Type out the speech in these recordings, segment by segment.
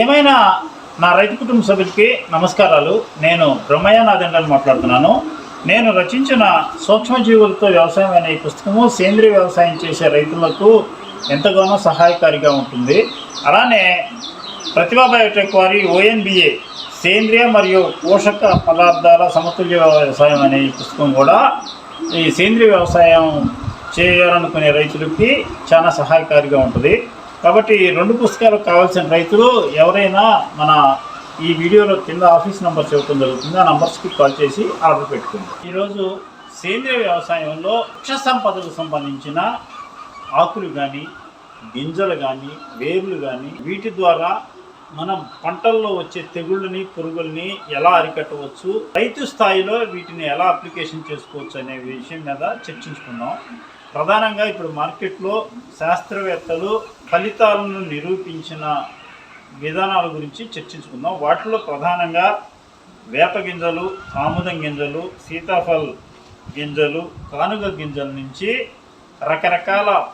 ఏమైనా నా రైతు కుటుంబ సభ్యులకి నమస్కారాలు. నేను బ్రహ్మయ్య నాదండని మాట్లాడుతున్నాను. నేను రచించిన సూక్ష్మజీవులతో వ్యవసాయం అనే ఈ పుస్తకము సేంద్రియ వ్యవసాయం చేసే రైతులకు ఎంతగానో సహాయకారిగా ఉంటుంది. అలానే ప్రతిభా బయోటెక్ వారి ఓఎన్బిఏ సేంద్రియ మరియు పోషక పదార్థాల సమతుల్య వ్యవసాయం అనే పుస్తకం కూడా ఈ సేంద్రియ వ్యవసాయం చేయాలనుకునే రైతులకి చాలా సహాయకారిగా ఉంటుంది. కాబట్టి రెండు పుస్తకాలు కావాల్సిన రైతులు ఎవరైనా మన ఈ వీడియోలో కింద ఆఫీస్ నెంబర్ చెప్పడం జరుగుతుంది. ఆ నంబర్స్కి కాల్ చేసి ఆర్డర్ పెట్టుకుంది. ఈరోజు సేంద్రియ వ్యవసాయంలో వృక్ష సంపదకు సంబంధించిన ఆకులు కానీ గింజలు కానీ వేర్లు కానీ వీటి ద్వారా మనం పంటల్లో వచ్చే తెగుళ్ళని పురుగుల్ని ఎలా అరికట్టవచ్చు రైతు స్థాయిలో వీటిని ఎలా అప్లికేషన్ చేసుకోవచ్చు అనే విషయం మీద చర్చించుకుందాం. ప్రధానంగా ఇప్పుడు మార్కెట్లో శాస్త్రవేత్తలు ఫలితాలను నిరూపించిన విధానాల గురించి చర్చించుకుందాం. వాటిలో ప్రధానంగా వేప గింజలు ఆముదం గింజలు సీతాఫల్ గింజలు కానుగ గింజల నుంచి రకరకాల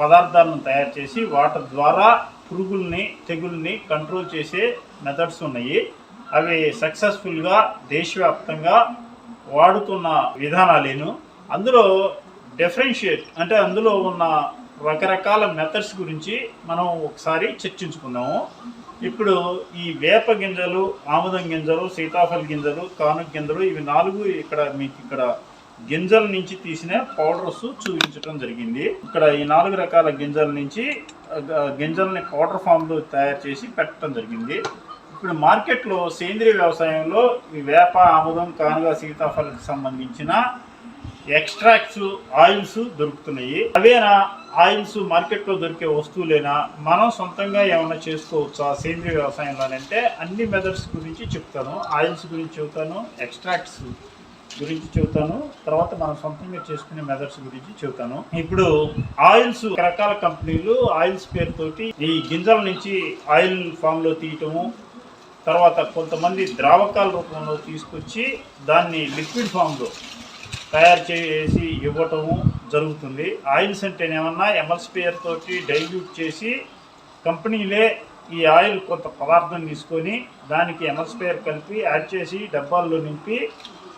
పదార్థాలను తయారు చేసి వాటి ద్వారా పురుగుల్ని తెగుల్ని కంట్రోల్ చేసే మెథడ్స్ ఉన్నాయి. అవి సక్సెస్ఫుల్గా దేశవ్యాప్తంగా వాడుతున్న విధానాలేను. అందులో డిఫరెన్షియేట్ అంటే అందులో ఉన్న రకరకాల మెథడ్స్ గురించి మనం ఒకసారి చర్చించుకుందాము. ఇప్పుడు ఈ వేప గింజలు ఆముదం గింజలు సీతాఫల గింజలు కానుక గింజలు ఇవి నాలుగు ఇక్కడ మీకు ఇక్కడ గింజల నుంచి తీసిన పౌడర్స్ చూపించడం జరిగింది. ఇక్కడ ఈ నాలుగు రకాల గింజల నుంచి గింజల్ని పౌడర్ ఫామ్లో తయారు చేసి పెట్టడం జరిగింది. ఇప్పుడు మార్కెట్లో సేంద్రియ వ్యవసాయంలో ఈ వేప ఆముదం కానుగ సీతాఫలకు సంబంధించిన ఎక్స్ట్రాక్ట్స్ ఆయిల్స్ దొరుకుతున్నాయి. అవేనా? ఆయిల్స్ మార్కెట్లో దొరికే వస్తువులేనా? మనం సొంతంగా ఏమైనా చేసుకోవచ్చా సేంద్రియ వ్యవసాయంలోనంటే అన్ని మెథడ్స్ గురించి చెప్తాను. ఆయిల్స్ గురించి చెబుతాను ఎక్స్ట్రాక్ట్స్ గురించి చెబుతాను తర్వాత మనం సొంతంగా చేసుకునే మెథడ్స్ గురించి చెబుతాను. ఇప్పుడు ఆయిల్స్ రకరకాల కంపెనీలు ఆయిల్స్ పేరుతోటి ఈ గింజల నుంచి ఆయిల్ ఫామ్లో తీయటము తర్వాత కొంతమంది ద్రావకాల రూపంలో తీసుకొచ్చి దాన్ని లిక్విడ్ ఫామ్లో తయారు చేసి ఇవ్వటం జరుగుతుంది. ఆయిల్స్ అంటేనేమన్నా ఎమల్స్పియర్ తోటి డైల్యూట్ చేసి కంపెనీలే ఈ ఆయిల్ కొంత పదార్థం తీసుకొని దానికి ఎమల్స్పియర్ కలిపి యాడ్ చేసి డబ్బాల్లో నింపి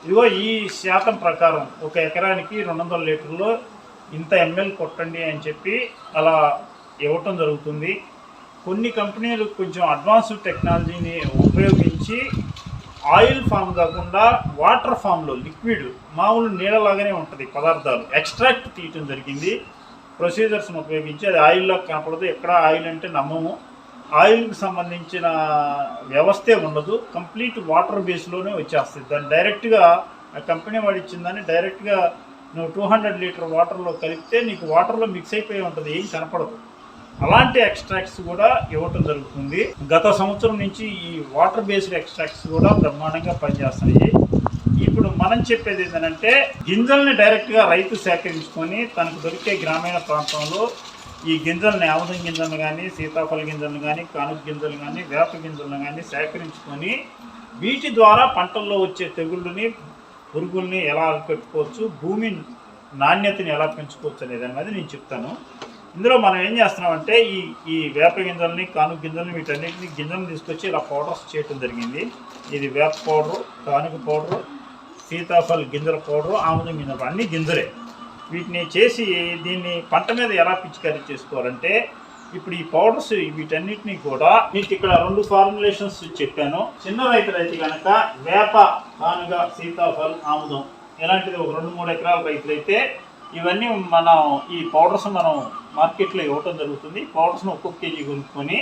ఇదిగో ఈ శాతం ప్రకారం ఒక ఎకరానికి రెండు వందల లీటర్లు ఇంత ఎంఎల్ కొట్టండి అని చెప్పి అలా ఇవ్వటం జరుగుతుంది. కొన్ని కంపెనీలు కొంచెం అడ్వాన్స్డ్ టెక్నాలజీని ఉపయోగించి ఆయిల్ ఫామ్ కాకుండా వాటర్ ఫామ్లో లిక్విడ్ మామూలు నీళ్ళలాగానే ఉంటుంది పదార్థాలు. ఎక్స్ట్రాక్ట్ తీయటం జరిగింది. ప్రొసీజర్స్ని ఉపయోగించి అది ఆయిల్లో కనపడదు. ఎక్కడ ఆయిల్ అంటే నమ్మము. ఆయిల్కి సంబంధించిన వ్యవస్థే ఉండదు. కంప్లీట్ వాటర్ బేస్లోనే వచ్చేస్తుంది. దాన్ని డైరెక్ట్గా ఆ కంపెనీ వాడు ఇచ్చిందని డైరెక్ట్గా నువ్వు టూ హండ్రెడ్ లీటర్ వాటర్లో కలిపితే నీకు వాటర్లో మిక్స్ అయిపోయి ఉంటుంది. ఏం కనపడదు. అలాంటి ఎక్స్ట్రాక్ట్స్ కూడా ఇవ్వటం జరుగుతుంది. గత సంవత్సరం నుంచి ఈ వాటర్ బేస్డ్ ఎక్స్ట్రాక్ట్స్ కూడా బ్రహ్మాండంగా పనిచేస్తున్నాయి. ఇప్పుడు మనం చెప్పేది ఏంటంటే గింజల్ని డైరెక్ట్గా రైతు సేకరించుకొని తనకు దొరికే గ్రామీణ ప్రాంతంలో ఈ గింజల్ని ఆముదం గింజలను కానీ సీతాఫల గింజలను కానీ కానుక గింజలు కానీ వేప గింజలను కానీ సేకరించుకొని వీటి ద్వారా పంటల్లో వచ్చే తెగుళ్ళని పురుగుల్ని ఎలా అరికట్టుకోవచ్చు భూమి నాణ్యతని ఎలా పెంచుకోవచ్చు అనేది అన్నది నేను చెప్తాను. ఇందులో మనం ఏం చేస్తున్నామంటే ఈ ఈ వేప గింజల్ని కానుక గింజల్ని వీటన్నిటిని గింజలను తీసుకొచ్చి ఇలా పౌడర్స్ చేయటం జరిగింది. ఇది వేప పౌడరు కానుక పౌడరు సీతాఫల్ గింజల పౌడరు ఆముదం గింజలు అన్ని గింజలే. వీటిని చేసి దీన్ని పంట మీద ఎలా పిచికారీ చేసుకోవాలంటే ఇప్పుడు ఈ పౌడర్స్ వీటన్నిటిని కూడా మీకు ఇక్కడ రెండు ఫార్ములేషన్స్ చెప్పాను. చిన్న రైతులైతే కనుక వేప కానుగ సీతాఫల్ ఆముదం ఇలాంటిది ఒక రెండు మూడు ఎకరాల రైతులైతే ఇవన్నీ మనం ఈ పౌడర్స్ మనం మార్కెట్లో ఇవ్వటం జరుగుతుంది. పౌడర్స్ను ఒక్కొక్క కేజీ కొనుక్కొని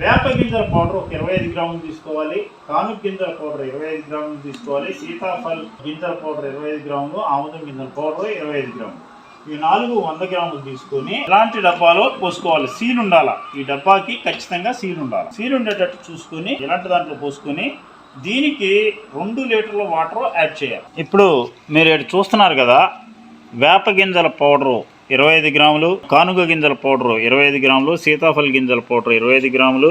వేప గింజల పౌడర్ ఒక ఇరవై ఐదు గ్రాములు తీసుకోవాలి. కానుక గింజల పౌడర్ ఇరవై ఐదు గ్రాములు తీసుకోవాలి. సీతాఫల్ గింజల పౌడర్ ఇరవై ఐదు గ్రాములు ఆముదం గింజల పౌడర్ ఇరవై ఐదు గ్రాములు. ఈ నాలుగు వంద గ్రాములు తీసుకొని ఇలాంటి డబ్బాలో పోసుకోవాలి? సీల్ ఉండాలి? ఈ డబ్బాకి ఖచ్చితంగా సీల్ ఉండాలి. సీల్ ఉండేటట్టు చూసుకొని ఇలాంటి దాంట్లో పోసుకొని దీనికి రెండు లీటర్ల వాటర్ యాడ్ చేయాలి. ఇప్పుడు మీరు చూస్తున్నారు కదా వేప గింజల పౌడరు ఇరవై ఐదు గ్రాములు కానుగ గింజల పౌడరు ఇరవై ఐదు గ్రాములు సీతాఫల గింజల పౌడరు ఇరవై ఐదు గ్రాములు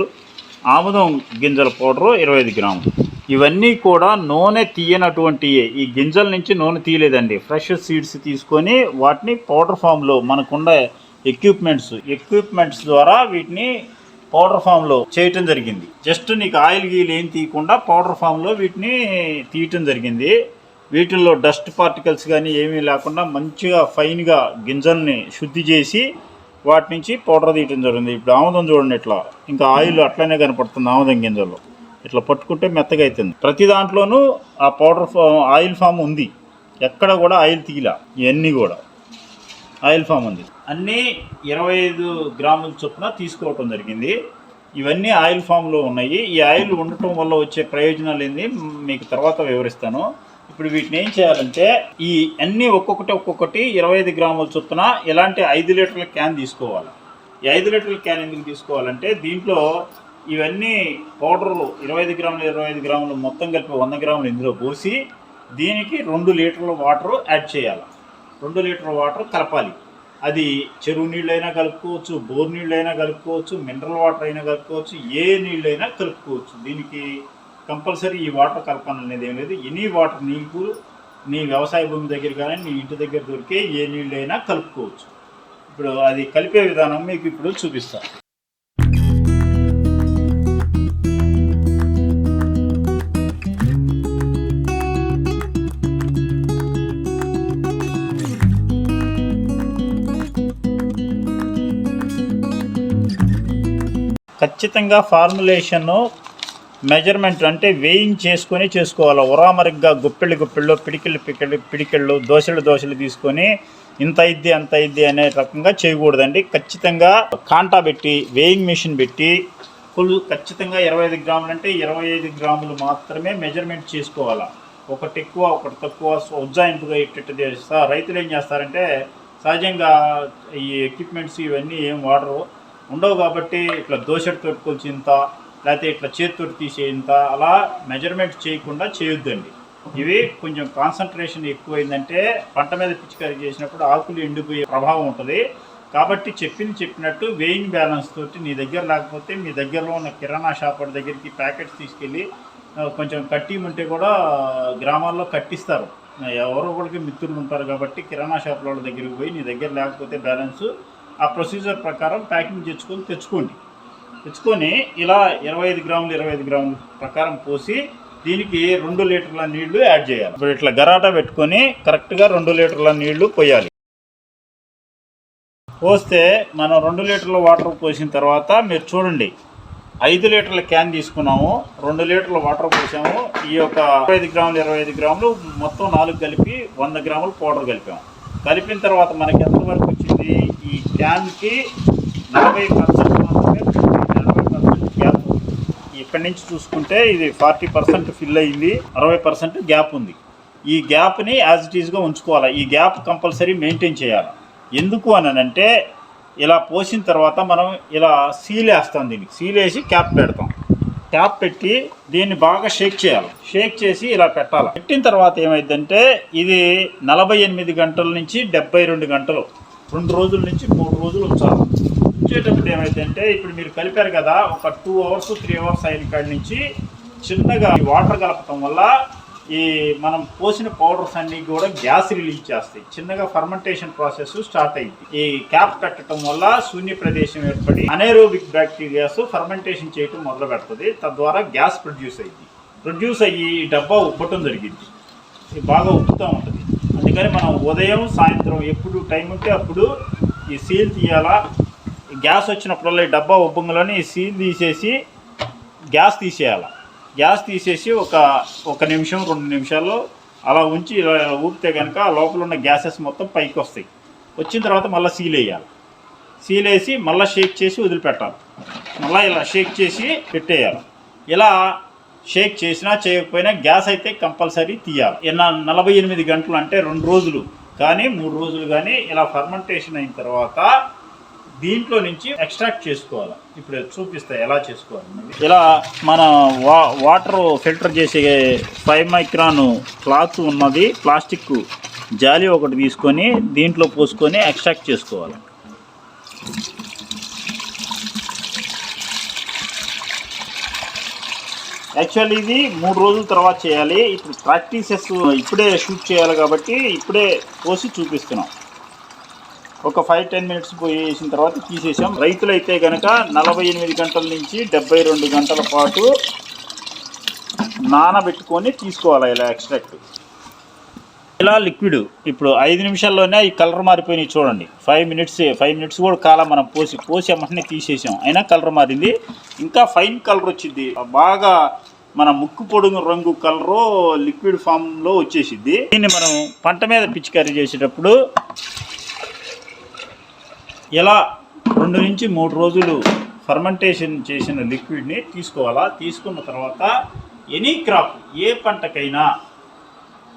ఆముదం గింజల పౌడరు ఇరవై ఐదు గ్రాములు. ఇవన్నీ కూడా నూనె తీయనటువంటి ఈ గింజల నుంచి నూనె తీయలేదండి. ఫ్రెష్ సీడ్స్ తీసుకొని వాటిని పౌడర్ ఫామ్లో మనకున్న ఎక్విప్మెంట్స్ ఎక్విప్మెంట్స్ ద్వారా వీటిని పౌడర్ ఫామ్లో చేయటం జరిగింది. జస్ట్ నీకు ఆయిల్ గీలు ఏం తీయకుండా పౌడర్ ఫామ్లో వీటిని తీయటం జరిగింది. వీటిల్లో డస్ట్ పార్టికల్స్ కానీ ఏమీ లేకుండా మంచిగా ఫైన్గా గింజల్ని శుద్ధి చేసి వాటి నుంచి పౌడర్ తీయటం జరిగింది ఇప్పుడు ఆముదం చూడండి ఇట్లా. ఇంకా ఆయిల్ అట్లనే కనపడుతుంది ఆముదం గింజల్లో. ఇట్లా పట్టుకుంటే మెత్తగా అవుతుంది ప్రతి దాంట్లోనూ ఆ పౌడర్ ఫామ్ ఆయిల్ ఫామ్ ఉంది. ఎక్కడ కూడా ఆయిల్ తీయలా. ఇవన్నీ కూడా. ఆయిల్ ఫామ్ ఉంది. అన్నీ ఇరవై ఐదు గ్రాముల చొప్పున తీసుకోవటం జరిగింది. ఇవన్నీ ఆయిల్ ఫామ్లో ఉన్నాయి. ఈ ఆయిల్ ఉండటం వల్ల వచ్చే ప్రయోజనాలు ఏంది? మీకు తర్వాత వివరిస్తాను. ఇప్పుడు వీటిని ఏం చేయాలంటే ఈ అన్నీ ఒక్కొక్కటి ఒక్కొక్కటి ఇరవై ఐదు గ్రాముల చొప్పున ఇలాంటి ఐదు లీటర్ల క్యాన్ తీసుకోవాలి. ఈ ఐదు లీటర్ల క్యాన్ ఎందుకు తీసుకోవాలంటే దీంట్లో ఇవన్నీ పౌడర్లు ఇరవై ఐదు గ్రాములు ఇరవై ఐదు గ్రాములు మొత్తం కలిపి వంద గ్రాములు ఇందులో పోసి దీనికి రెండు లీటర్ల వాటర్ యాడ్ చేయాలి. రెండు లీటర్ల వాటర్ కలపాలి. అది చెరువు నీళ్ళైనా కలుపుకోవచ్చు బోర్ నీళ్ళైనా కలుపుకోవచ్చు మినరల్ వాటర్ అయినా కలుపుకోవచ్చు ఏ నీళ్ళైనా కలుపుకోవచ్చు. దీనికి కంపల్సరీ ఈ వాటర్ కలపాలి అనేది ఏం లేదు. ఎనీ వాటర్ నీకు నీ వ్యవసాయ భూమి దగ్గర కానీ నీ ఇంటి దగ్గర దొరికే ఏ నీళ్ళైనా కలుపుకోవచ్చు. ఇప్పుడు అది కలిపే విధానం మీకు ఇప్పుడు చూపిస్తాను ఖచ్చితంగా ఫార్ములేషన్ మెజర్మెంట్ అంటే వేయింగ్ చేసుకొని చేసుకోవాలి. ఉరామరిగ్గా గుప్పెళ్ళు గుప్పెళ్ళు పిడికిళ్ళు పిడికిళ్ళు పిడికిళ్ళు దోశలు దోశలు తీసుకొని ఇంత ఇద్ది అంత ఇద్ది అనే రకంగా చేయకూడదండి. ఖచ్చితంగా కాంటా పెట్టి వేయింగ్ మిషన్ పెట్టి ఫుల్ ఖచ్చితంగా ఇరవై ఐదు గ్రాములు అంటే ఇరవై ఐదు గ్రాములు మాత్రమే మెజర్మెంట్ చేసుకోవాలి. ఒకటి ఎక్కువ ఒకటి తక్కువ ఉజ్జాయింపుగా ఇట్టు చేస్తా. రైతులు ఏం చేస్తారంటే సహజంగా ఈ ఎక్విప్మెంట్స్ ఇవన్నీ ఏం వాడరు. ఉండవు కాబట్టి ఇట్లా దోశడితో కొలిచి ఇంత లేకపోతే ఇట్లా చేతితో తీసే ఇంత అలా మెజర్మెంట్ చేయకుండా చేయొద్దండి. ఇవి కొంచెం కాన్సన్ట్రేషన్ ఎక్కువైందంటే పంట మీద పిచికారీ చేసినప్పుడు ఆకులు ఎండిపోయే ప్రభావం ఉంటుంది. కాబట్టి చెప్పింది చెప్పినట్టు వేయింగ్ బ్యాలెన్స్ తోటి నీ దగ్గర లేకపోతే మీ దగ్గరలో ఉన్న కిరాణా షాప్ దగ్గరికి ప్యాకెట్స్ తీసుకెళ్ళి కొంచెం కట్టిమంటే కూడా గ్రామాల్లో కట్టిస్తారు. ఎవరో ఒకరికి మిత్రులు ఉంటారు కాబట్టి కిరాణా షాప్ వాళ్ళ దగ్గరికి పోయి నీ దగ్గర లేకపోతే బ్యాలెన్స్ ఆ ప్రొసీజర్ ప్రకారం ప్యాకింగ్ తెచ్చుకొని తెచ్చుకోండి. తెచ్చుకొని ఇలా ఇరవై ఐదు గ్రాములు ఇరవై ఐదు గ్రాముల ప్రకారం పోసి దీనికి రెండు లీటర్ల నీళ్ళు యాడ్ చేయాలి. ఇప్పుడు ఇట్లా గరాటా పెట్టుకొని కరెక్ట్గా రెండు లీటర్ల నీళ్ళు పోయాలి. పోస్తే మనం రెండు లీటర్ల వాటర్ పోసిన తర్వాత మీరు చూడండి ఐదు లీటర్ల క్యాన్ తీసుకున్నాము రెండు లీటర్ల వాటర్ పోసాము ఈ యొక్క ఇరవై ఐదు గ్రాములు ఇరవై ఐదు గ్రాములు మొత్తం నాలుగు కలిపి వంద గ్రాములు పౌడర్ కలిపాము. కలిపిన తర్వాత మనకి ఎంతవరకు వచ్చింది? ఈ క్యాన్కి నలభై పర్సెంట్ మాత్రమే నలభై పర్సెంట్ గ్యాప్ ఉంది ఇక్కడి నుంచి చూసుకుంటే ఇది ఫార్టీ పర్సెంట్ ఫిల్ అయింది అరవై పర్సెంట్ గ్యాప్ ఉంది. ఈ గ్యాప్ని యాజ్ ఇట్ ఈస్గా ఉంచుకోవాలి? ఈ గ్యాప్ కంపల్సరీ మెయింటైన్ చేయాలి? ఎందుకు అని అంటే ఇలా పోసిన తర్వాత మనం ఇలా సీల్ వేస్తాం దీనికి సీల్ వేసి క్యాప్ పెడతాం. క్యాప్ పెట్టి దీన్ని బాగా షేక్ చేయాలి. షేక్ చేసి ఇలా పెట్టాలి. పెట్టిన తర్వాత ఏమైందంటే ఇది నలభై ఎనిమిది గంటల నుంచి డెబ్బై రెండు గంటలు. రెండు రోజుల నుంచి మూడు రోజులు ఉంచాలి. ఉంచేటప్పుడు ఏమైందంటే ఇప్పుడు మీరు కలిపారు కదా ఒక టూ అవర్స్ త్రీ అవర్స్ అయిన కాడి నుంచి చిన్నగా వాటర్ కలపటం వల్ల ఈ మనం పోసిన పౌడర్స్ అన్ని కూడా గ్యాస్ రిలీజ్ చేస్తాయి. చిన్నగా ఫర్మెంటేషన్ ప్రాసెస్ స్టార్ట్ అయింది. ఈ క్యాప్ కట్టడం వల్ల శూన్య ప్రదేశం ఏర్పడి అనేరోబిక్ బ్యాక్టీరియాస్ ఫర్మెంటేషన్ చేయటం మొదలు పెడుతుంది. తద్వారా గ్యాస్ ప్రొడ్యూస్ అయ్యింది. ప్రొడ్యూస్ అయ్యి ఈ డబ్బా ఉబ్బటం జరిగింది. ఇది బాగా ఉబ్బుతూ ఉంటుంది. అందుకని మనం ఉదయం సాయంత్రం ఎప్పుడు టైం ఉంటే అప్పుడు ఈ సీల్ తీయాలా గ్యాస్ వచ్చినప్పుడల్లా ఈ డబ్బా ఉబ్బుంగలోని సీల్ తీసేసి గ్యాస్ తీసేయాలి. గ్యాస్ తీసేసి ఒక ఒక నిమిషం రెండు నిమిషాల్లో అలా ఉంచి ఇలా ఊపితే కనుక లోపల ఉన్న గ్యాసెస్ మొత్తం పైకి వస్తాయి. వచ్చిన తర్వాత మళ్ళీ సీల్ వేయాలి. సీల్ వేసి మళ్ళీ షేక్ చేసి వదిలిపెట్టాలి. మళ్ళీ ఇలా షేక్ చేసి పెట్టేయాలి. ఇలా షేక్ చేసినా చేయకపోయినా గ్యాస్ అయితే కంపల్సరీ తీయాలి. నలభై ఎనిమిది గంటలు అంటే రెండు రోజులు. కానీ మూడు రోజులు కానీ ఇలా ఫర్మెంటేషన్ అయిన తర్వాత దీంట్లో నుంచి ఎక్స్ట్రాక్ట్ చేసుకోవాలి. ఇప్పుడు చూపిస్తా ఎలా చేసుకోవాలి ఇలా మన వా వాటర్ ఫిల్టర్ చేసే ఫైవ్ మైక్రాన్ క్లాత్ ఉన్నది ప్లాస్టిక్ జాలి ఒకటి తీసుకొని దీంట్లో పోసుకొని ఎక్స్ట్రాక్ట్ చేసుకోవాలి. యాక్చువల్లీ ఇది మూడు రోజుల తర్వాత చేయాలి. ఇప్పుడు ప్రాక్టీసెస్ ఇప్పుడే షూట్ చేయాలి కాబట్టి ఇప్పుడే పోసి చూపిస్తున్నాం. ఒక ఫైవ్ టెన్ మినిట్స్ పోయేసిన తర్వాత తీసేసాం. రైతులైతే కనుక నలభై ఎనిమిది గంటల నుంచి డెబ్బై రెండు గంటల పాటు నానబెట్టుకొని తీసుకోవాలి ఇలా ఎక్స్ట్రాక్ట్ ఇలా లిక్విడ్ ఇప్పుడు ఐదు నిమిషాల్లోనే ఈ కలర్ మారిపోయినాయి చూడండి. ఫైవ్ మినిట్స్ ఫైవ్ మినిట్స్ కూడా కాలం మనం పోసి పోసి అమ్మటనే తీసేసాం. అయినా కలర్ మారింది. ఇంకా ఫైన్ కలర్ వచ్చింది. బాగా మన ముక్కు పొడుగు రంగు కలరు లిక్విడ్ ఫామ్లో వచ్చేసిద్ది. దీన్ని మనం పంట మీద పిచికారీ చేసేటప్పుడు ఇలా రెండు నుంచి మూడు రోజులు ఫర్మెంటేషన్ చేసిన లిక్విడ్ని తీసుకోవాలా? తీసుకున్న తర్వాత ఎనీ క్రాప్ ఏ పంటకైనా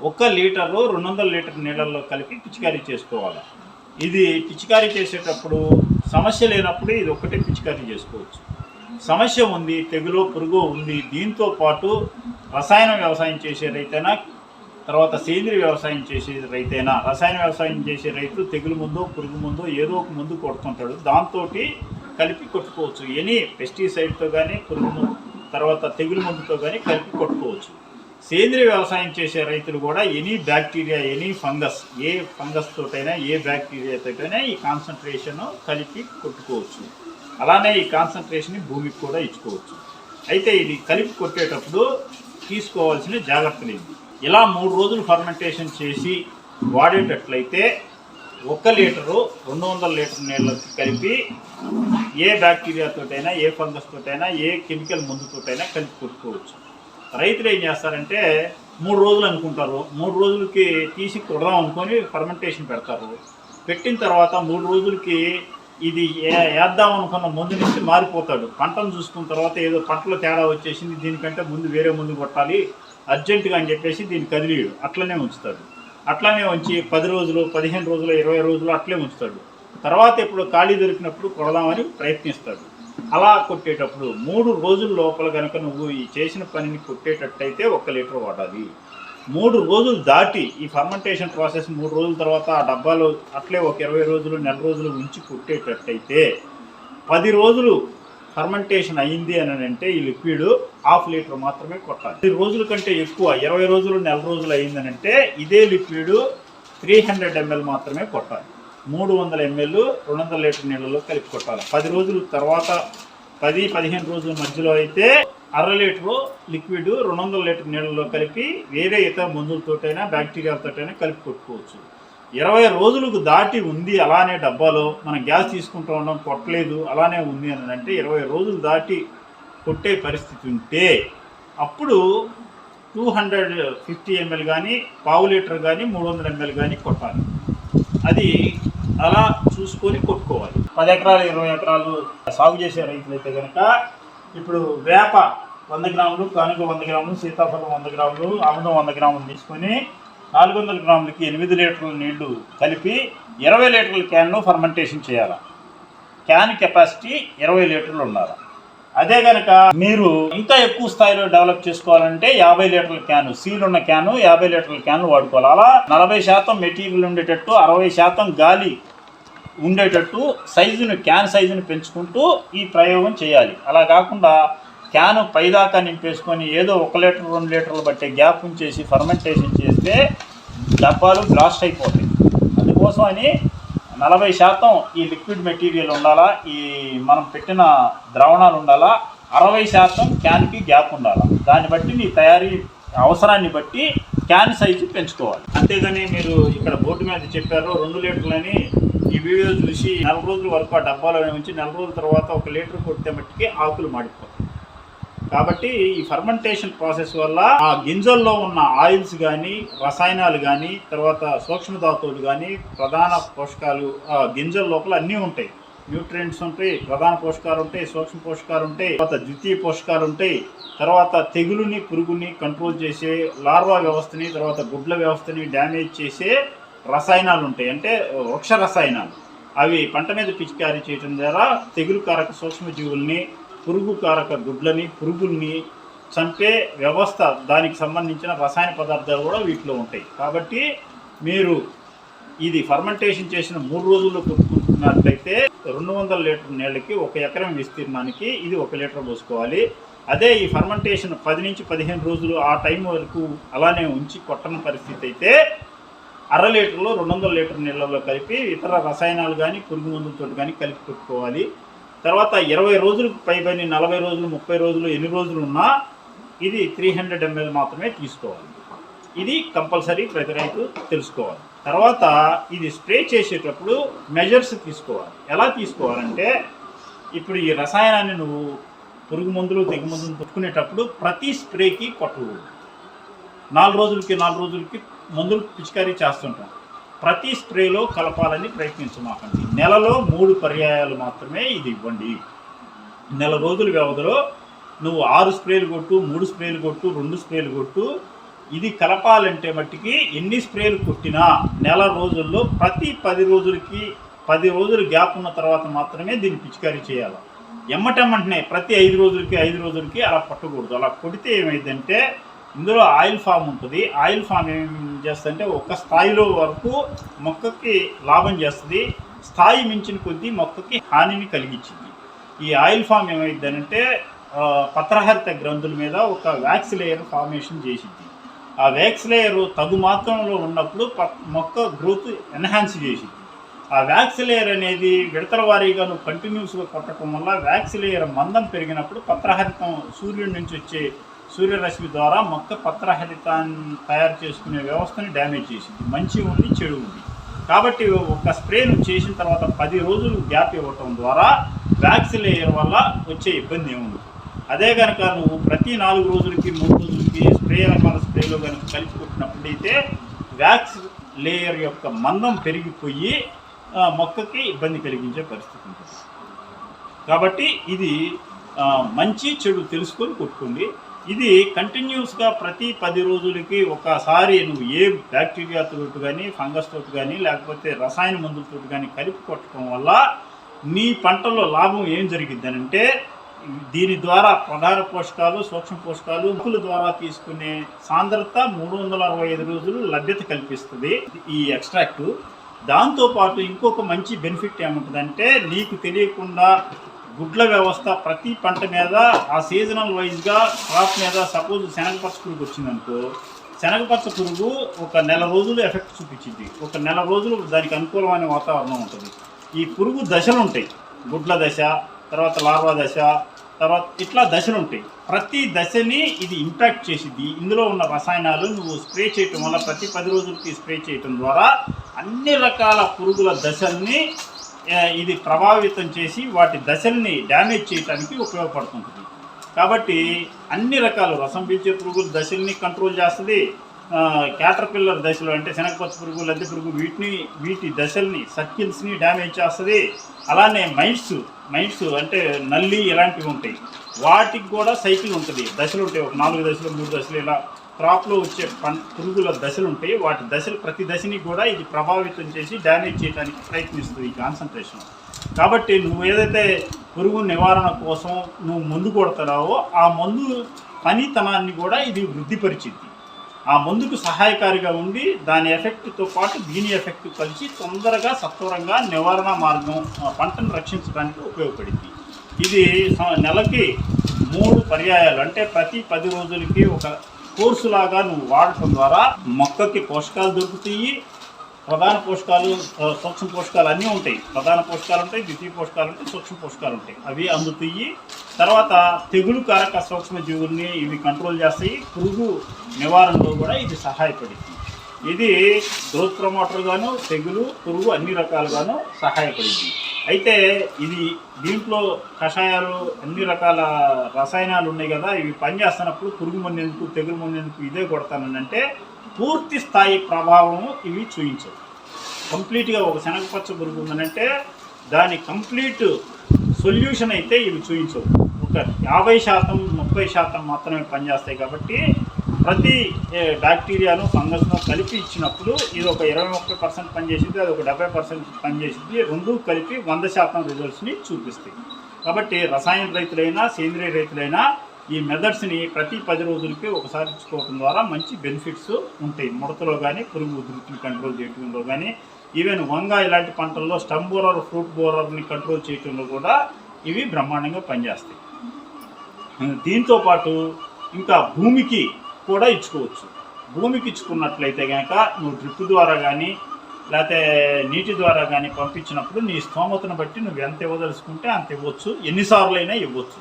ఒక లీటరు రెండు వందల లీటర్ నీళ్ళల్లో కలిపి పిచికారీ చేసుకోవాలి? ఇది పిచికారీ చేసేటప్పుడు సమస్య లేనప్పుడు ఇది ఒక్కటే పిచికారీ చేసుకోవచ్చు. సమస్య ఉంది తెగులు పురుగు ఉంది దీంతో పాటు రసాయన వ్యవసాయం చేసే రైతైనా తర్వాత సేంద్రియ వ్యవసాయం చేసే రైతైనా రసాయన వ్యవసాయం చేసే రైతు తెగులు ముందు పురుగు ముందో ఏదో ఒక ముందు కొడుతుంటాడు. దాంతో కలిపి కొట్టుకోవచ్చు. ఎనీ పెస్టిసైడ్తో కానీ పురుగు మందు తర్వాత తెగులు మందుతో కానీ కలిపి కొట్టుకోవచ్చు. సేంద్రియ వ్యవసాయం చేసే రైతులు కూడా ఎనీ బ్యాక్టీరియా ఎనీ ఫంగస్ ఏ ఫంగస్ తోటైనా ఏ బ్యాక్టీరియాతోటైనా ఈ కాన్సన్ట్రేషన్ కలిపి కొట్టుకోవచ్చు. అలానే ఈ కాన్సన్ట్రేషన్ భూమికి కూడా ఇచ్చుకోవచ్చు. అయితే ఇది కలిపి కొట్టేటప్పుడు తీసుకోవాల్సిన జాగ్రత్తలు ఏంటి? ఇలా మూడు రోజులు ఫర్మెంటేషన్ చేసి వాడేటట్లయితే ఒక్క లీటరు రెండు వందల లీటర్ నీళ్ళకి కలిపి ఏ బ్యాక్టీరియాతోటైనా ఏ ఫంగస్ తోటైనా ఏ కెమికల్ మందుతోటైనా కలిపి కొట్టుకోవచ్చు. రైతులు ఏం చేస్తారంటే మూడు రోజులు అనుకుంటారు. మూడు రోజులకి తీసి కొడదాం అనుకొని ఫర్మెంటేషన్ పెడతారు. పెట్టిన తర్వాత మూడు రోజులకి ఇది వేద్దాం అనుకున్న ముందు నుంచి మారిపోతాడు. పంటను చూసుకున్న తర్వాత ఏదో పంటలో తేడా వచ్చేసింది. దీనికంటే ముందు వేరే ముందు కొట్టాలి. అర్జెంటుగా అని చెప్పేసి దీన్ని కదిలియడు అట్లనే ఉంచుతాడు. అట్లనే ఉంచి పది రోజులు పదిహేను రోజులు ఇరవై రోజులు అట్లే ఉంచుతాడు. తర్వాత ఇప్పుడు ఖాళీ దొరికినప్పుడు కొడదామని ప్రయత్నిస్తాడు. అలా కొట్టేటప్పుడు మూడు రోజుల లోపల కనుక నువ్వు ఈ చేసిన పనిని కొట్టేటట్టయితే ఒక లీటర్ వాడాలి. మూడు రోజులు దాటి ఈ ఫర్మెంటేషన్ ప్రాసెస్ మూడు రోజుల తర్వాత ఆ డబ్బాలో అట్లే ఒక ఇరవై రోజులు నెల రోజులు ఉంచి కొట్టేటట్టయితే పది రోజులు ఫర్మెంటేషన్ అయ్యింది అని అంటే ఈ లిక్విడ్ హాఫ్ లీటర్ మాత్రమే కొట్టాలి. పది రోజుల కంటే ఎక్కువ ఇరవై రోజులు నెల రోజులు అయ్యిందని అంటే ఇదే లిక్విడ్ త్రీ హండ్రెడ్ ఎంఎల్ మాత్రమే కొట్టాలి. మూడు వందల ఎంఎల్ రెండు వందల లీటర్ నీళ్ళలో కలిపి కొట్టాలి. పది రోజుల తర్వాత పది పదిహేను రోజుల మధ్యలో అయితే అర లీటరు లిక్విడ్ రెండు వందల లీటర్ నీళ్ళలో కలిపి వేరే ఇతర మందులతోటైనా బ్యాక్టీరియాలతోటైనా కలిపి కొట్టుకోవచ్చు. ఇరవై రోజులకు దాటి ఉంది అలానే డబ్బాలో మనం గ్యాస్ తీసుకుంటూ ఉండడం కొట్టలేదు అలానే ఉంది అని అంటే ఇరవై రోజులు దాటి కొట్టే పరిస్థితి ఉంటే అప్పుడు టూ హండ్రెడ్ ఫిఫ్టీ ఎంఎల్ కానీ పావు లీటర్ కానీ మూడు వందల ఎంఎల్ కానీ కొట్టాలి. అది అలా చూసుకొని కొట్టుకోవాలి. పది ఎకరాలు ఇరవై ఎకరాలు సాగు చేసే రైతులైతే కనుక ఇప్పుడు వేప వంద గ్రాములు కానుక వంద గ్రాములు సీతాఫలం వంద గ్రాములు ఆముదం వంద గ్రాములు తీసుకొని నాలుగు వందల గ్రాములకి ఎనిమిది లీటర్ల నీళ్ళు కలిపి ఇరవై లీటర్ల క్యాన్ను ఫర్మెంటేషన్ చేయాలి. క్యాన్ కెపాసిటీ ఇరవై లీటర్లు ఉండాలి. అదే కనుక మీరు ఇంకా ఎక్కువ స్థాయిలో డెవలప్ చేసుకోవాలంటే యాభై లీటర్ల క్యాన్ సీల్ ఉన్న క్యాను యాభై లీటర్ల క్యాన్ వాడుకోవాలి. అలా నలభై శాతం మెటీరియల్ ఉండేటట్టు అరవై శాతం గాలి ఉండేటట్టు సైజును క్యాన్ సైజును పెంచుకుంటూ ఈ ప్రయోగం చేయాలి. అలా కాకుండా క్యాను పైదాకా నింపేసుకొని ఏదో ఒక లీటర్ రెండు లీటర్లు బట్టే గ్యాప్ ఉంచేసి ఫర్మెంటేషన్ చేస్తే డబ్బాలు బ్లాస్ట్ అయిపోతాయి. అందుకోసం అని నలభై శాతం ఈ లిక్విడ్ మెటీరియల్ ఉండాలా ఈ మనం పెట్టిన ద్రావణాలు ఉండాలా అరవై శాతం క్యాన్కి గ్యాప్ ఉండాలా. దాన్ని బట్టి నీ తయారీ అవసరాన్ని బట్టి క్యాన్ సైజు పెంచుకోవాలి. అంతేగాని మీరు ఇక్కడ బోర్డు మీద చెప్పారు రెండు లీటర్లని ఈ వీడియో చూసి నెల రోజుల వరకు ఆ డబ్బాలో ఉంచి నెల రోజుల తర్వాత ఒక లీటర్ కొడితే మట్టికి ఆకులు మాడిపోతాయి. కాబట్టి ఈ ఫర్మెంటేషన్ ప్రాసెస్ వల్ల ఆ గింజల్లో ఉన్న ఆయిల్స్ కానీ రసాయనాలు కానీ తర్వాత సూక్ష్మధాతువులు కానీ ప్రధాన పోషకాలు ఆ గింజల లోపల అన్నీ ఉంటాయి. న్యూట్రియంట్స్ ఉంటాయి ప్రధాన పోషకాలు ఉంటాయి సూక్ష్మ పోషకాలు ఉంటాయి తర్వాత ద్వితీయ పోషకాలు ఉంటాయి తర్వాత తెగులుని పురుగుని కంట్రోల్ చేసే లార్వా వ్యవస్థని తర్వాత గుడ్ల వ్యవస్థని డ్యామేజ్ చేసే రసాయనాలు ఉంటాయి. అంటే వృక్ష రసాయనాలు. అవి పంట మీద పిచికారీ చేయడం ద్వారా తెగులు కారక సూక్ష్మజీవుల్ని పురుగు కారక గుడ్లని పురుగుల్ని చంపే వ్యవస్థ దానికి సంబంధించిన రసాయన పదార్థాలు కూడా వీటిలో ఉంటాయి. కాబట్టి మీరు ఇది ఫర్మెంటేషన్ చేసిన మూడు రోజుల్లో కొట్టుకుంటున్నట్లయితే రెండు వందల లీటర్ నీళ్ళకి ఒక ఎకరం విస్తీర్ణానికి ఇది ఒక లీటర్ పోసుకోవాలి. అదే ఈ ఫర్మెంటేషన్ పది నుంచి పదిహేను రోజులు ఆ టైం వరకు అలానే ఉంచి కొట్టని పరిస్థితి అయితే అర లీటర్లో రెండు వందల లీటర్ నీళ్ళలో కలిపి ఇతర రసాయనాలు కానీ పురుగు మందులతో కానీ కలిపి పెట్టుకోవాలి. తర్వాత ఇరవై రోజులకు పైబడి నలభై రోజులు ముప్పై రోజులు ఎన్ని రోజులు ఉన్నా ఇది త్రీ హండ్రెడ్ ఎంఎల్ మాత్రమే తీసుకోవాలి. ఇది కంపల్సరీ ప్రతి రైతు తెలుసుకోవాలి. తర్వాత ఇది స్ప్రే చేసేటప్పుడు మెజర్స్ తీసుకోవాలి. ఎలా తీసుకోవాలంటే ఇప్పుడు ఈ రసాయనాన్ని నువ్వు పురుగు మందులు తెగు మందులు పెట్టుకునేటప్పుడు ప్రతి స్ప్రేకి కొట్టకూడదు నాలుగు రోజులకి నాలుగు రోజులకి మందులు పిచికారీ చేస్తుంటాం. ప్రతి స్ప్రేలో కలపాలని ప్రయత్నించమాకండి నెలలో మూడు పర్యాయాలు మాత్రమే ఇది ఇవ్వండి. నెల రోజుల వ్యవధిలో నువ్వు ఆరు స్ప్రేలు కొట్టు మూడు స్ప్రేలు కొట్టు రెండు స్ప్రేలు కొట్టు. ఇది కలపాలంటే మట్టికి ఎన్ని స్ప్రేలు కొట్టినా నెల రోజుల్లో ప్రతి పది రోజులకి పది రోజులు గ్యాప్ ఉన్న తర్వాత మాత్రమే దీన్ని పిచికారీ చేయాలి. ఎమ్మటెమ్మంటనే ప్రతి ఐదు రోజులకి ఐదు రోజులకి అలా పట్టకూడదు అలా కొడితే ఏమైందంటే ఇందులో ఆయిల్ ఫామ్ ఉంటుంది. ఆయిల్ ఫామ్ ఏం చేస్తుందంటే ఒక స్థాయిలో వరకు మొక్కకి లాభం చేస్తుంది. స్థాయి మించిన కొద్దీ మొక్కకి హానిని కలిగించింది. ఈ ఆయిల్ ఫామ్ ఏమైందనంటే పత్రహరిత గ్రంథుల మీద ఒక వ్యాక్స్ లేయర్ ఫార్మేషన్ చేసింది. ఆ వ్యాక్స్ లేయర్ తగు మాత్రంలో ఉన్నప్పుడు ప- మొక్క గ్రోత్ ఎన్హాన్స్ చేసింది. ఆ వ్యాక్స్ లేయర్ అనేది విడతల వారీగా నువ్వు కంటిన్యూస్గా కొట్టడం వల్ల వ్యాక్స్ లేయర్ మందం పెరిగినప్పుడు పత్రహరితం సూర్యుడి నుంచి వచ్చే సూర్యరశ్మి ద్వారా మొక్క పత్రహరితాన్ని తయారు చేసుకునే వ్యవస్థని డ్యామేజ్ చేసింది. మంచి ఉంది చెడు ఉంది. కాబట్టి ఒక స్ప్రేను చేసిన తర్వాత పది రోజులు గ్యాప్ ఇవ్వటం ద్వారా వ్యాక్స్ లేయర్ వల్ల వచ్చే ఇబ్బంది ఏముంది? అదే కనుక నువ్వు ప్రతి నాలుగు రోజులకి మూడు రోజులకి స్ప్రే రకాల స్ప్రేలో కనుక కలిసి కొట్టినప్పుడైతే వ్యాక్స్ లేయర్ యొక్క మందం పెరిగిపోయి మొక్కకి ఇబ్బంది కలిగించే పరిస్థితి ఉంటుంది. కాబట్టి ఇది మంచి చెడు తెలుసుకొని కొట్టుకోండి ఇది కంటిన్యూస్గా ప్రతి పది రోజులకి ఒకసారి నువ్వు ఏ బ్యాక్టీరియా తోటి కానీ ఫంగస్ తోటి కానీ లేకపోతే రసాయన మందులతో కానీ కలిపి కొట్టడం వల్ల నీ పంటలో లాభం ఏం జరిగిద్ది దీని ద్వారా ప్రధాన పోషకాలు సూక్ష్మ పోషకాలు ముక్కుల ద్వారా తీసుకునే సాంద్రత మూడు వందల అరవై ఐదు రోజులు లభ్యత కల్పిస్తుంది. ఈ ఎక్స్ట్రాక్ట్ దాంతోపాటు ఇంకొక మంచి బెనిఫిట్ ఏముంటుందంటే నీకు తెలియకుండా గుడ్ల వ్యవస్థ ప్రతి పంట మీద ఆ సీజనల్ వైజ్గా క్రాప్ మీద సపోజ్ శనగపచ్చ పురుగు వచ్చిందనుకో శనగపచ్చ పురుగు ఒక నెల రోజులు ఎఫెక్ట్ చూపించింది. ఒక నెల రోజులు దానికి అనుకూలమైన వాతావరణం ఉంటుంది. ఈ పురుగు దశలు ఉంటాయి. గుడ్ల దశ తర్వాత లార్వా దశ తర్వాత ఇట్లా దశలు ఉంటాయి. ప్రతి దశని ఇది ఇంపాక్ట్ చేసిద్ది. ఇందులో ఉన్న రసాయనాలు నువ్వు స్ప్రే చేయటం వల్ల ప్రతి పది రోజులకి స్ప్రే చేయటం ద్వారా అన్ని రకాల పురుగుల దశల్ని ఇది ప్రభావితం చేసి వాటి దశల్ని డ్యామేజ్ చేయడానికి ఉపయోగపడుతుంటుంది. కాబట్టి అన్ని రకాల రసం పీల్చే పురుగుల దశల్ని కంట్రోల్ చేస్తుంది. క్యాటర్పిల్లర్ దశలు అంటే శనగపచ్చ పురుగు లద్దె పురుగు వీటిని వీటి దశల్ని సర్కిల్స్ని డ్యామేజ్ చేస్తుంది. అలానే మైట్స్ మైట్స్ అంటే నల్లి ఇలాంటివి ఉంటాయి. వాటికి కూడా సైకిల్ ఉంటుంది. దశలు ఉంటాయి. ఒక నాలుగు దశలు మూడు దశలు ఇలా క్రాప్లో వచ్చే పన్ పురుగుల దశలు ఉంటాయి వాటి దశలు ప్రతి దశని కూడా ఇది ప్రభావితం చేసి డ్యామేజ్ చేయడానికి ప్రయత్నిస్తుంది ఈ కాన్సన్ట్రేషన్. కాబట్టి నువ్వు ఏదైతే పురుగు నివారణ కోసం నువ్వు మందు కొడతావో ఆ మందు పనితనాన్ని కూడా ఇది వృద్ధిపరిచింది. ఆ మందుకు సహాయకారిగా ఉండి దాని ఎఫెక్ట్తో పాటు దీని ఎఫెక్ట్ కలిసి తొందరగా సత్వరంగా నివారణ మార్గం పంటను రక్షించడానికి ఉపయోగపడింది. ఇది స- నెలకి మూడు పర్యాయాలు అంటే ప్రతి పది రోజులకి ఒక కోర్సు లాగా నువ్వు వాడటం ద్వారా మొక్కకి పోషకాలు దొరుకుతాయి ప్రధాన పోషకాలు సూక్ష్మ పోషకాలు అన్నీ ఉంటాయి. ప్రధాన పోషకాలు ఉంటాయి ద్వితీయ పోషకాలు ఉంటాయి సూక్ష్మ పోషకాలు ఉంటాయి. అవి అందుతాయి. తర్వాత తెగులు కారక సూక్ష్మ జీవుల్ని ఇవి కంట్రోల్ చేస్తాయి. పురుగు నివారణలో కూడా ఇది సహాయపడుతుంది. ఇది గ్రోత్ గాను తెగులు పురుగు అన్ని రకాలుగాను సహాయపడింది. అయితే ఇది దీంట్లో కషాయాలు అన్ని రకాల రసాయనాలు ఉన్నాయి కదా ఇవి పనిచేస్తున్నప్పుడు పురుగు మందేందుకు తెగులు మందేందుకు ఇదే కొడతానంటే పూర్తి స్థాయి ప్రభావం ఇవి చూపించవు. కంప్లీట్గా ఒక శనగపచ్చ పురుగు ఉందనంటే దాని కంప్లీట్ సొల్యూషన్ అయితే ఇవి చూపించవు. ఒక యాభై శాతం ముప్పై శాతం మాత్రమే పనిచేస్తాయి కాబట్టి ప్రతి బ్యాక్టీరియాను ఫంగస్ను కలిపి ఇచ్చినప్పుడు ఇది ఒక ఇరవై ముప్పై పర్సెంట్ పనిచేసింది అది ఒక డెబ్బై పర్సెంట్ పనిచేసింది రెండు కలిపి వంద శాతం రిజల్ట్స్ని చూపిస్తాయి. కాబట్టి రసాయన రైతులైనా సేంద్రియ రైతులైనా ఈ మెథడ్స్ని ప్రతి పది రోజులకి ఒకసారి ఇచ్చుకోవడం ద్వారా మంచి బెనిఫిట్స్ ఉంటాయి. ముడతలో కానీ పురుగు ఉధృతిని కంట్రోల్ చేయడంలో కానీ ఈవెన్ వంగ ఇలాంటి పంటల్లో స్టమ్ బోరర్ ఫ్రూట్ బోరర్ని కంట్రోల్ చేయడంలో కూడా ఇవి బ్రహ్మాండంగా పనిచేస్తాయి. దీంతో పాటు ఇంకా భూమికి కూడా ఇచ్చుకోవచ్చు. భూమికి ఇచ్చుకున్నట్లయితే కనుక నువ్వు డ్రిప్ ద్వారా కానీ లేకపోతే నీటి ద్వారా కానీ పంపించినప్పుడు నీ స్తోమతను బట్టి నువ్వు ఎంత ఇవ్వదలుచుకుంటే అంత ఇవ్వచ్చు. ఎన్నిసార్లు అయినా ఇవ్వచ్చు.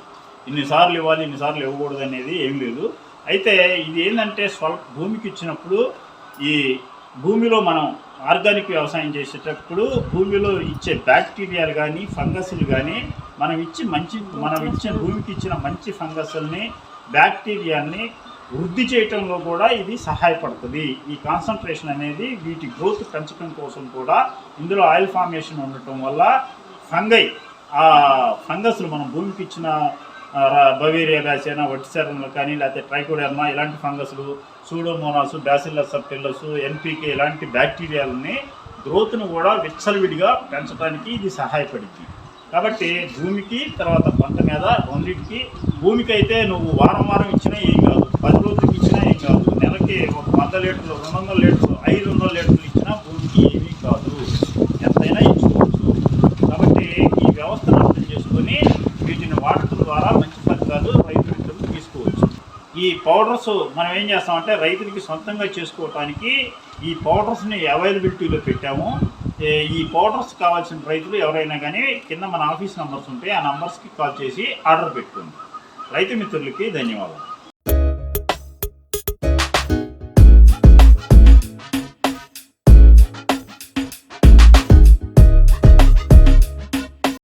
ఇన్నిసార్లు ఇవ్వాలి ఇన్నిసార్లు ఇవ్వకూడదు అనేది ఏం లేదు. అయితే ఇది ఏంటంటే స్వల్ప భూమికి ఇచ్చినప్పుడు ఈ భూమిలో మనం ఆర్గానిక్ వ్యవసాయం చేసేటప్పుడు భూమిలో ఇచ్చే బ్యాక్టీరియాలు కానీ ఫంగస్లు కానీ మనం ఇచ్చి మంచి మనం ఇచ్చిన భూమికి ఇచ్చిన మంచి ఫంగస్ని బ్యాక్టీరియాని వృద్ధి చేయటంలో కూడా ఇది సహాయపడుతుంది. ఈ కాన్సన్ట్రేషన్ అనేది వీటి గ్రోత్ పెంచడం కోసం కూడా ఇందులో ఆయిల్ ఫార్మేషన్ ఉండటం వల్ల ఫంగై ఆ ఫంగస్లు మనం భూమికి ఇచ్చిన బవేరియా బ్యాసినా వట్టిసెరన్లు కానీ లేకపోతే ట్రైకోడర్మా ఇలాంటి ఫంగస్లు సూడోమోనాస్ బ్యాసిల్లస్ సబ్టిల్లస్ ఎన్పికే ఇలాంటి బ్యాక్టీరియాలని గ్రోత్ను కూడా విచ్చలవిడిగా పెంచడానికి ఇది సహాయపడింది. కాబట్టి భూమికి తర్వాత పంట మీద రెండింటికి భూమికి అయితే నువ్వు వారం వారం ఇచ్చినా ఏం పది రోజులకి ఇచ్చినా ఏం కాదు. నెలకి ఒక వంద లీటర్లు రెండు వందల లీటర్లు ఐదు వందల లీటర్లు ఇచ్చినా భూమికి ఏమీ కాదు. ఎంతైనా ఇచ్చుకోవచ్చు. కాబట్టి ఈ వ్యవస్థను అర్థం చేసుకొని వీటిని వాడటం ద్వారా మంచి ఫలితాలు రైతు మిత్రులు తీసుకోవచ్చు. ఈ పౌడర్స్ మనం ఏం చేస్తామంటే రైతులకి సొంతంగా చేసుకోవటానికి ఈ పౌడర్స్ని అవైలబిలిటీలో పెట్టాము. ఈ పౌడర్స్ కావాల్సిన రైతులు ఎవరైనా కానీ కింద మన ఆఫీస్ నంబర్స్ ఉంటాయి. ఆ నంబర్స్కి కాల్ చేసి ఆర్డర్ పెట్టుకోండి. రైతు మిత్రులకి ధన్యవాదాలు.